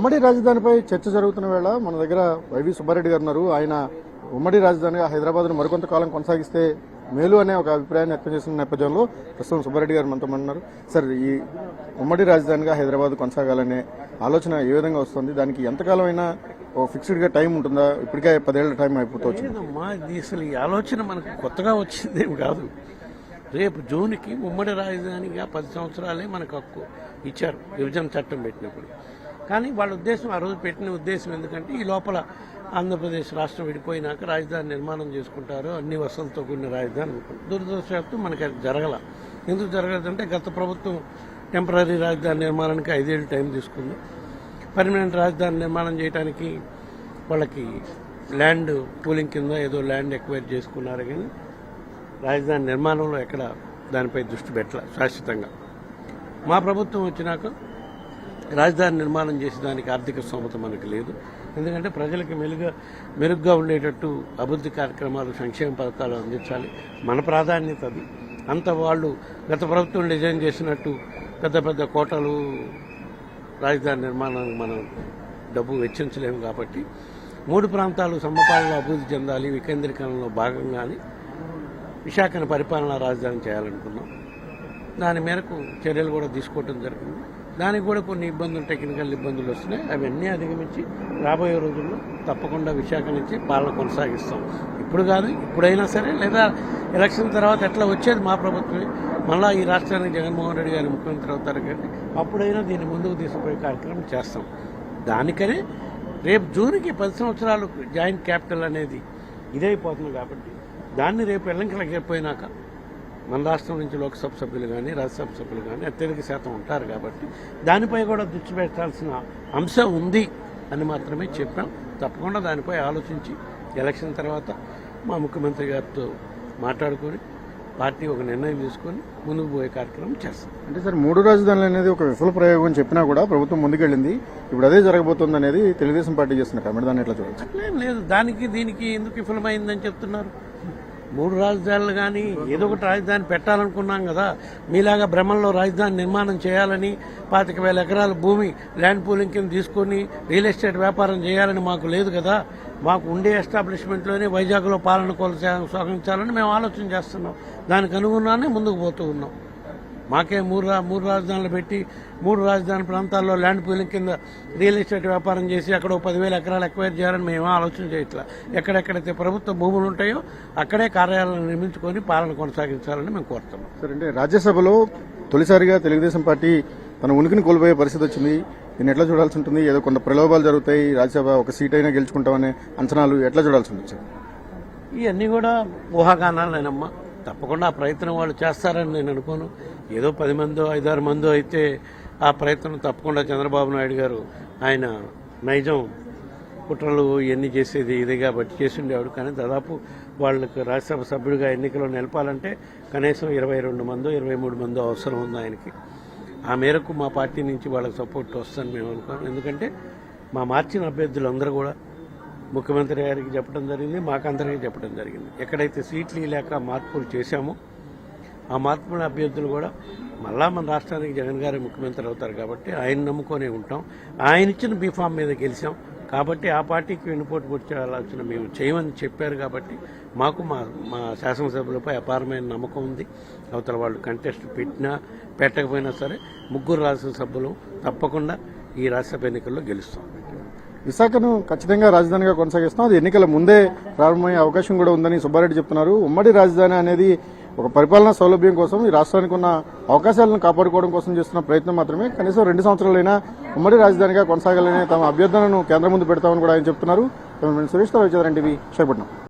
ఉమ్మడి రాజధానిపై చర్చ జరుగుతున్న వేళ మన దగ్గర వైవి సుబ్బారెడ్డి గారు ఉన్నారు. ఆయన ఉమ్మడి రాజధానిగా హైదరాబాద్ను మరికొంతకాలం కొనసాగిస్తే మేలు అనే ఒక అభిప్రాయాన్ని వ్యక్తం చేసిన నేపథ్యంలో ప్రస్తుతం సుబ్బారెడ్డి గారు మనతో ఉన్నారు. సార్ ఈ ఉమ్మడి రాజధానిగా హైదరాబాద్ కొనసాగాలనే ఆలోచన ఏ విధంగా వస్తుంది? దానికి ఎంతకాలం అయినా ఓ ఫిక్స్డ్గా టైం ఉంటుందా? ఇప్పటికే పదేళ్ళ టైం అయిపోతుంది మా ఇది అసలు ఈ ఆలోచన మనకు కొత్తగా వచ్చింది కాదు. రేపు జూన్కి ఉమ్మడి రాజధానిగా పది సంవత్సరాలే మనకు హక్కు ఇచ్చారు. విభజన చట్టం పెట్టినప్పుడు. కానీ వాళ్ళ ఉద్దేశం ఆ రోజు పెట్టిన ఉద్దేశం ఎందుకంటే ఈ లోపల ఆంధ్రప్రదేశ్ రాష్ట్రం విడిపోయినాక రాజధాని నిర్మాణం చేసుకుంటారు. అన్ని వసతులతో కూడిన రాజధాని అనుకుంటారు. దురదృష్టవశాత్తు మనకి అది జరగల. ఎందుకు జరగదంటే గత ప్రభుత్వం టెంపరీ రాజధాని నిర్మాణానికి ఐదేళ్ళు టైం తీసుకుంది. పర్మనెంట్ రాజధాని నిర్మాణం చేయడానికి వాళ్ళకి ల్యాండ్ పూలింగ్ కింద ఏదో ల్యాండ్ ఎక్వైర్ చేసుకున్నారు కానీ రాజధాని నిర్మాణంలో ఎక్కడ దానిపై దృష్టి పెట్టాల శాశ్వతంగా. మా ప్రభుత్వం వచ్చినాక రాజధాని నిర్మాణం చేసేదానికి ఆర్థిక స్తోమత మనకు లేదు. ఎందుకంటే ప్రజలకు మెలుగా మెరుగ్గా ఉండేటట్టు అభివృద్ధి కార్యక్రమాలు సంక్షేమ పథకాలు అందించాలి. మన ప్రాధాన్యత అది. అంత వాళ్ళు గత ప్రభుత్వం డిజైన్ చేసినట్టు పెద్ద పెద్ద కోటలు రాజధాని నిర్మాణానికి మనం డబ్బు వెచ్చించలేము కాబట్టి మూడు ప్రాంతాలు సమపాలలో అభివృద్ధి చెందాలి వికేంద్రీకరణలో భాగంగానే విశాఖను పరిపాలనా రాజధాని చేయాలనుకున్నాం. దాని మేరకు చర్యలు కూడా తీసుకోవటం జరిగింది దానికి కూడా కొన్ని ఇబ్బందులు టెక్నికల్ ఇబ్బందులు వస్తున్నాయి. అవన్నీ అధిగమించి రాబోయే రోజుల్లో తప్పకుండా విశాఖ నుంచి పాలన కొనసాగిస్తాం. ఇప్పుడు కాదు ఇప్పుడైనా సరే లేదా ఎలక్షన్ తర్వాత ఎట్లా వచ్చేది మా ప్రభుత్వమే. మళ్ళీ ఈ రాష్ట్రానికి జగన్మోహన్ రెడ్డి గారు ముఖ్యమంత్రి అవుతారు కానీ అప్పుడైనా దీన్ని ముందుకు తీసుకుపోయే కార్యక్రమం చేస్తాం. దానికనే రేపు జూన్కి పది సంవత్సరాలు జాయింట్ క్యాపిటల్ అనేది ఇదైపోతుంది కాబట్టి దాన్ని రేపు ఎల్లంకలకి పోయినాక మన రాష్ట్రం నుంచి లోక్సభ సభ్యులు కానీ రాజ్యసభ సభ్యులు కానీ అత్యధిక శాతం ఉంటారు కాబట్టి దానిపై కూడా దృష్టి పెట్టాల్సిన అంశం ఉంది అని మాత్రమే చెప్పాం. తప్పకుండా దానిపై ఆలోచించి ఎలక్షన్ తర్వాత మా ముఖ్యమంత్రి గారితో మాట్లాడుకొని పార్టీ ఒక నిర్ణయం తీసుకొని ముందుకు పోయే కార్యక్రమం చేస్తాం. అంటే సార్ మూడు రాజధానులు అనేది ఒక విఫల ప్రయోగం చెప్పినా కూడా ప్రభుత్వం ముందుకెళ్ళింది. ఇప్పుడు అదే జరగబోతుంది అనేది తెలుగుదేశం పార్టీ చేస్తున్న కామెంట్ దాన్ని ఎట్లా చూడవచ్చు అట్లేం లేదు. దానికి దీనికి ఎందుకు విఫలమైందని చెప్తున్నారు? మూడు రాజధానులు కానీ ఏదో ఒకటి రాజధాని పెట్టాలనుకున్నాం కదా. మీలాగా భ్రమంలో రాజధాని నిర్మాణం చేయాలని పాతిక వేల ఎకరాల భూమి ల్యాండ్ పూలింగ్ కింద తీసుకొని రియల్ ఎస్టేట్ వ్యాపారం చేయాలని మాకు లేదు కదా. మాకు ఉండే ఎస్టాబ్లిష్మెంట్లోనే వైజాగ్లో పాలన కొనసాగించాలని మేము ఆలోచన చేస్తున్నాం. దానికి అనుగుణాన్ని ముందుకు పోతూ ఉన్నాం. మాకే మూడు రా మూడు రాజధానులు పెట్టి మూడు రాజధాని ప్రాంతాల్లో ల్యాండ్ పూలింగ్ కింద రియల్ ఎస్టేట్ వ్యాపారం చేసి అక్కడ ఒక పదివేల ఎకరాలు ఎక్వైర్ చేయాలని మేము ఆలోచన చేయట్లా. ఎక్కడెక్కడైతే ప్రభుత్వ భూములు ఉంటాయో అక్కడే కార్యాలయాలను నిర్మించుకొని పాలన కొనసాగించాలని మేము కోరుతున్నాం. సార్ అంటే రాజ్యసభలో తొలిసారిగా తెలుగుదేశం పార్టీ తన ఉనికిని కోల్పోయే పరిస్థితి వచ్చింది. దీన్ని ఎట్లా చూడాల్సి ఉంటుంది? ఏదో కొంత ప్రలోభాలు జరుగుతాయి. రాజ్యసభ ఒక సీట్ అయినా గెలుచుకుంటామనే అంచనాలు ఎట్లా చూడాల్సి ఉంటుంది సార్? ఇవన్నీ కూడా ఊహాగానాలేనమ్మా తప్పకుండా ఆ ప్రయత్నం వాళ్ళు చేస్తారని నేను అనుకోను. ఏదో పది మందో ఐదారు మందో అయితే ఆ ప్రయత్నం తప్పకుండా చంద్రబాబు నాయుడు గారు ఆయన నైజం కుట్రలు ఇవన్నీ చేసేది ఇది కాబట్టి చేసిండేవాడు. కానీ దాదాపు వాళ్ళకు రాజ్యసభ సభ్యుడిగా ఎన్నికలో నిలపాలంటే కనీసం ఇరవై రెండు మందో ఇరవై మూడు మందో అవసరం ఉంది ఆయనకి. ఆ మేరకు మా పార్టీ నుంచి వాళ్ళకి సపోర్ట్ వస్తుందని మేము అనుకున్నాం ఎందుకంటే మా మార్చిన అభ్యర్థులందరూ కూడా ముఖ్యమంత్రి గారికి చెప్పడం జరిగింది మాకందరికీ చెప్పడం జరిగింది. ఎక్కడైతే సీట్లు లేక మార్పులు చేశామో ఆ మార్పుల అభ్యర్థులు కూడా మళ్ళా మన రాష్ట్రానికి జగన్ గారే ముఖ్యమంత్రి అవుతారు కాబట్టి ఆయన నమ్ముకొనే ఉంటాం. ఆయన ఇచ్చిన బీఫామ్ మీద గెలిచాం. కాబట్టి ఆ పార్టీకి వెన్నుపోటు పొడిచే మేము చేయమని చెప్పారు కాబట్టి మాకు మా మా శాసనసభ్యులపై అపారమైన నమ్మకం ఉంది. అవతల వాళ్ళు కంటెస్ట్ పెట్టినా పెట్టకపోయినా సరే ముగ్గురు రాజ్యసభ్యులు తప్పకుండా ఈ రాజ్యసభ ఎన్నికల్లో గెలుస్తాం. విశాఖను ఖచ్చితంగా రాజధానిగా కొనసాగిస్తాం అది ఎన్నికల ముందే ప్రారంభమయ్యే అవకాశం కూడా ఉందని సుబ్బారెడ్డి చెప్తున్నారు. ఉమ్మడి రాజధాని అనేది ఒక పరిపాలనా సౌలభ్యం కోసం ఈ రాష్ట్రానికి ఉన్న అవకాశాలను కాపాడుకోవడం కోసం చేస్తున్న ప్రయత్నం మాత్రమే. కనీసం రెండు సంవత్సరాలైనా ఉమ్మడి రాజధానిగా కొనసాగాలని తమ అభ్యర్థనను కేంద్రం ముందు పెడతామని కూడా ఆయన చెప్తున్నారు. సురేష్తో టీవీ విశాఖపట్నం